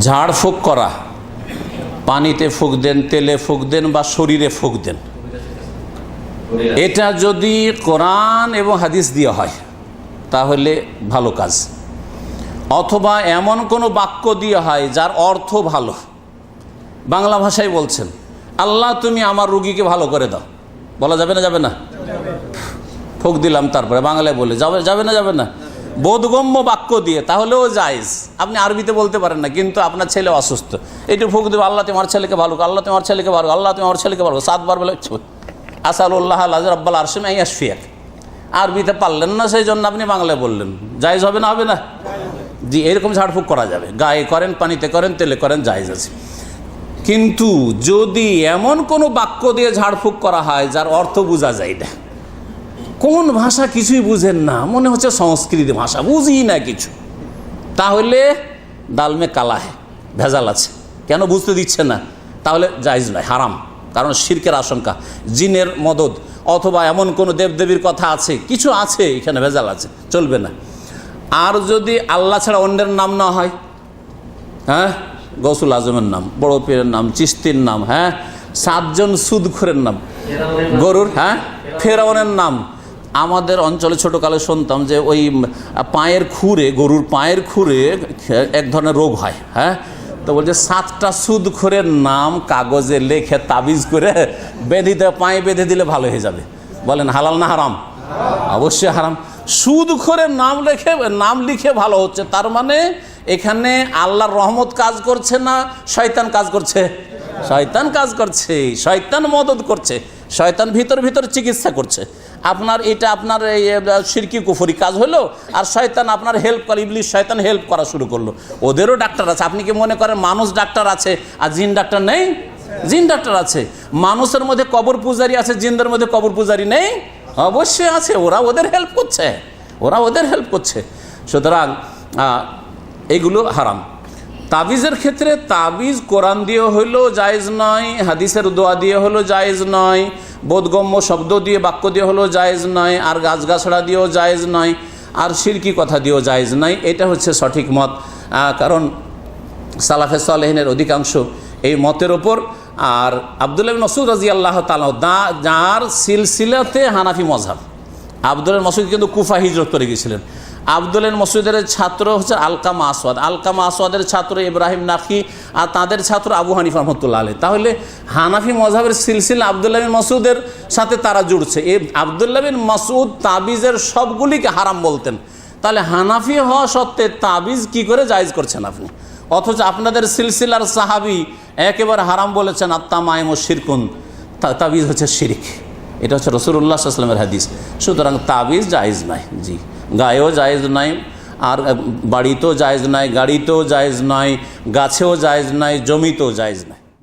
ঝাড়ফুঁক করা, পানিতে ফুঁক দেন, তেলে ফুঁক দেন বা শরীরে ফুঁক দেন। এটা যদি কোরআন এবং হাদিস দিয়ে হয়, তাহলে ভালো কাজ। অথবা এমন কোনো বাক্য দিয়ে হয়, যার অর্থ ভালো। বাংলা ভাষায় বলছেন, আল্লাহ, তুমি আমার রুগীকে ভালো করে দাও। বলা যাবে না যাবে না? ফুক দিলাম তারপরে, বাংলায় বলে, যাবে যাবে না যাবে না? বোধগম্য বাক্য দিয়ে, তাহলেও জায়েজ। আপনি আরবিতে বলতে পারেন না, কিন্তু আপনার ছেলে অসুস্থ। এইটু ফুক দেবে, আল্লাহ তোমার ছেলেকে ভালো আল্লাহ তোমার ছেলেকে ভালো আল্লাহ তোমার ছেলেকে ভালো সাতবার বলে আসাল্লাহ আল্লাহ রব্বাল আরশিম ইয়াসফিয়াক আরবিতে পারলেন না সেই জন্য আপনি বাংলায় বললেন। জায়েজ হবে না হবে না? জি, এরকম ঝাড়ফুঁক করা যাবে। গায়ে করেন, পানিতে করেন, তেলে করেন, জায়েজ আছে। কিন্তু যদি এমন কোনো বাক্য দিয়ে ঝাড়ফুঁক করা হয়, যার অর্থ বোঝা যায় না। কোন ভাষা কিছুই বুঝেন না, মনে হচ্ছে সংস্কৃত ভাষা বুঝি না কিছু। তাহলে দালমে কালা হে ভেজাল আছে। কেন বুঝতে দিচ্ছে না? তাহলে জায়জ নয়, হারাম। কারণ শিরকের আশঙ্কা, জিনের মদত অথবা এমন কোনো দেবদেবীর কথা আছে, কিছু আছে, এখানে ভেজাল আছে, চলবে না। আর যদি আল্লাহ ছাড়া অন্যের নাম না হয় হ্যাঁ? গৌসুল আজমের নাম, বড় পীরের নাম চিস্তির নাম হ্যাঁ? সাতজন সুদখোরের নাম। গরুর হ্যাঁ? ফেরাউনের নাম আমাদের অঞ্চলে ছোটোকালে শুনতাম যে ওই পায়ের খুরে গরুর পায়ের খুরে এক ধরনের রোগ হয় হ্যাঁ? তো বলছে, সাতটা সুদ সুদখোরের নাম কাগজে লেখে তাবিজ করে বেঁধিতে পায়ে বেঁধে দিলে ভালো হয়ে যাবে। বলেন, হালাল না হারাম? অবশ্যই হারাম। সুদখোরের নাম লেখে, নাম লিখে ভালো হচ্ছে, তার মানে এখানে আল্লাহর রহমত কাজ করছে না শয়তান কাজ করছে? শয়তান কাজ করছে, শয়তান মদত করছে, শয়তান ভিতর ভিতর চিকিৎসা করছে। আপনার এটা আপনার এই সিরকি কুফুরি কাজ হলো, আর শয়তান আপনার হেল্প করে, ইবলিশ শয়তান হেল্প করা শুরু করল। ওদেরও ডাক্তার আছে, আপনি কি মনে করেন মানুষ ডাক্তার আছে আর জিন ডাক্তার নেই? জিন ডাক্তার আছে। মানুষের মধ্যে কবর পূজারি আছে, জিনদের মধ্যে কবর পূজারি নেই? অবশ্যই আছে, ওরা ওদের হেল্প করছে, ওরা ওদের হেল্প করছে। সুতরাং এগুলো হারাম। তাবিজের ক্ষেত্রে তাবিজ কোরআন দিয়ে হইলেও জায়েজ নয়, হাদিসের দোয়া দিয়ে হলো জায়েজ নয়, বোধগম্য শব্দ দিয়ে বাক্য দিয়ে হলো জায়েজ নয়, আর গাছগাছড়া দিয়েও জায়েজ নয়, আর সিরকি কথা দিয়েও জায়েজ নয়। এটা হচ্ছে সঠিক মত। কারণ সালাফে সালেহিনের অধিকাংশ এই মতের ওপর। আর আবদুল্লাহ মসুদ রাজি আল্লাহ তালা যার সিলসিলাতে হানাফি মজহাব আবদুল্লাহ মসুদ কিন্তু কুফা হিজরত করে গিয়েছিলেন। আবদুল্লাহ মসুদের ছাত্র হচ্ছে আলকামা আসওয়াদ। আলকামা আসওয়াদের ছাত্র ইব্রাহিম নাকি আর তাদের ছাত্র আবু হানিফ রহমতুল্লাহ আলী তাহলে হানাফি মজহাবের সিলসিল আবদুল্লাহ বিন মসুদের সাথে তারা জুড়ছে। এই আবদুল্লাহ বিন মসুদ তাবিজের সবগুলিকে হারাম বলতেন। তাহলে হানাফি হওয়া সত্ত্বে তাবিজ কি করে জায়েজ করছেন আপনি? অথচ আপনাদের সিলসিলার সাহাবি একেবারে হারাম বলেছেন আত্মা মায়ম শিরকুন তাবিজ হচ্ছে শিরিক। এটা হচ্ছে রসুল্লাহ আসলামের হাদিস। সুতরাং তাবিজ জায়েজ নাই জি। গায়েও জায়েজ নাই, আর, বাড়িতেও জায়েজ নাই, গাড়িতেও জায়েজ নয় গাছেও জায়েজ নাই, জমিতেও জায়েজ নাই।